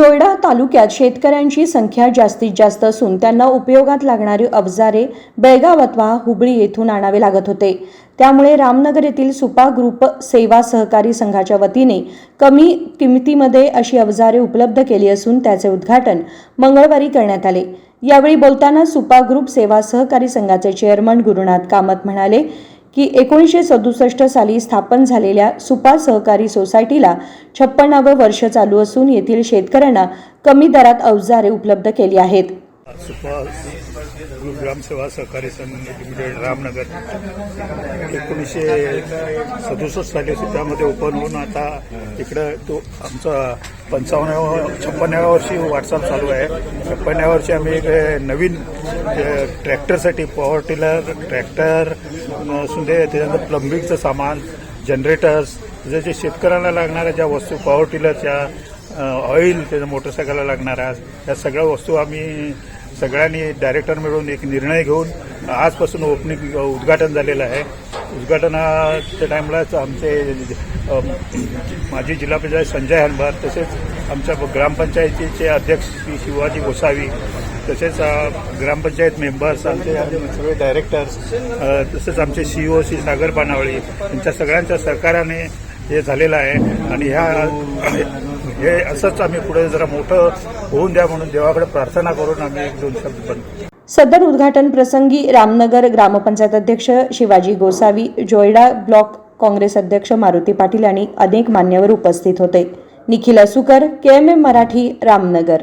जोयडा तालुक्यात शेतकऱ्यांची संख्या जास्तीत जास्त असून त्यांना उपयोगात लागणारी अवजारे बेळगाव अथवा हुबळी येथून आणावे लागत होते. त्यामुळे रामनगर येथील सुपा ग्रुप सेवा सहकारी संघाच्या वतीने कमी किमतीमध्ये अशी अवजारे उपलब्ध केली असून त्याचे उद्घाटन मंगळवारी करण्यात आले. यावेळी बोलताना सुपा ग्रुप सेवा सहकारी संघाचे चेअरमन गुरुनाथ कामत म्हणाले की एकोणीसशे सदुसष्ट साली स्थापन झालेल्या सुपा सहकारी सोसायटीला छप्पनावं वर्ष चालू असून येथील शेतकऱ्यांना कमी दरात अवजारे उपलब्ध केली आहेत. ग्रामसेवा सहकारी संघ लिमिटेड रामनगर. एकोणीसशे सदुसष्ट साली त्यामध्ये ओपन होऊन आता इकडं तो आमचा पंचावन्नाव्या छप्पन्नाव्या वर्षी वाटचाल चालू आहे. छप्पन्नाव्या वर्षी आम्ही एक नवीन ट्रॅक्टरसाठी पॉवर टिलर ट्रॅक्टर असून दे त्याच्यानंतर प्लंबिंगचं सामान जनरेटर्स जे जे शेतकऱ्यांना लागणाऱ्या ज्या वस्तू पॉवर टिलरच्या ऑइल त्याच्या मोटरसायकलला लागणाऱ्या या सगळ्या वस्तू आम्ही सगळ्यांनी डायरेक्टर मिळून एक निर्णय घेऊन आजपासून ओपनिंग उद्घाटन झालेलं आहे. उद्घाटनाच्या टाईमलाच आमचे माजी जिल्हा पंचायत संजय हनबार तसेच आमच्या ग्रामपंचायतीचे अध्यक्ष श्री शिवाजी गोसावी तसेच ग्रामपंचायत मेंबर्स आमचे आमचे सगळे डायरेक्टर्स तसेच आमचे सीईओ श्री सागर पानावळी यांच्या सगळ्यांच्या सहकार्याने हे झालेलं आहे. आणि ह्या हे असंच आम्ही पुढे जरा मोठं होऊन द्या म्हणून देवाकडे प्रार्थना करून आम्ही एक दोन शब्द बनतो सदर उद्घाटन प्रसंगी रामनगर ग्रामपंचायत अध्यक्ष शिवाजी गोसावी जोयडा ब्लॉक काँग्रेस अध्यक्ष मारुती पाटील आणि अनेक मान्यवर उपस्थित होते. Nikhil Asukar K M M Marathi Ramnagar.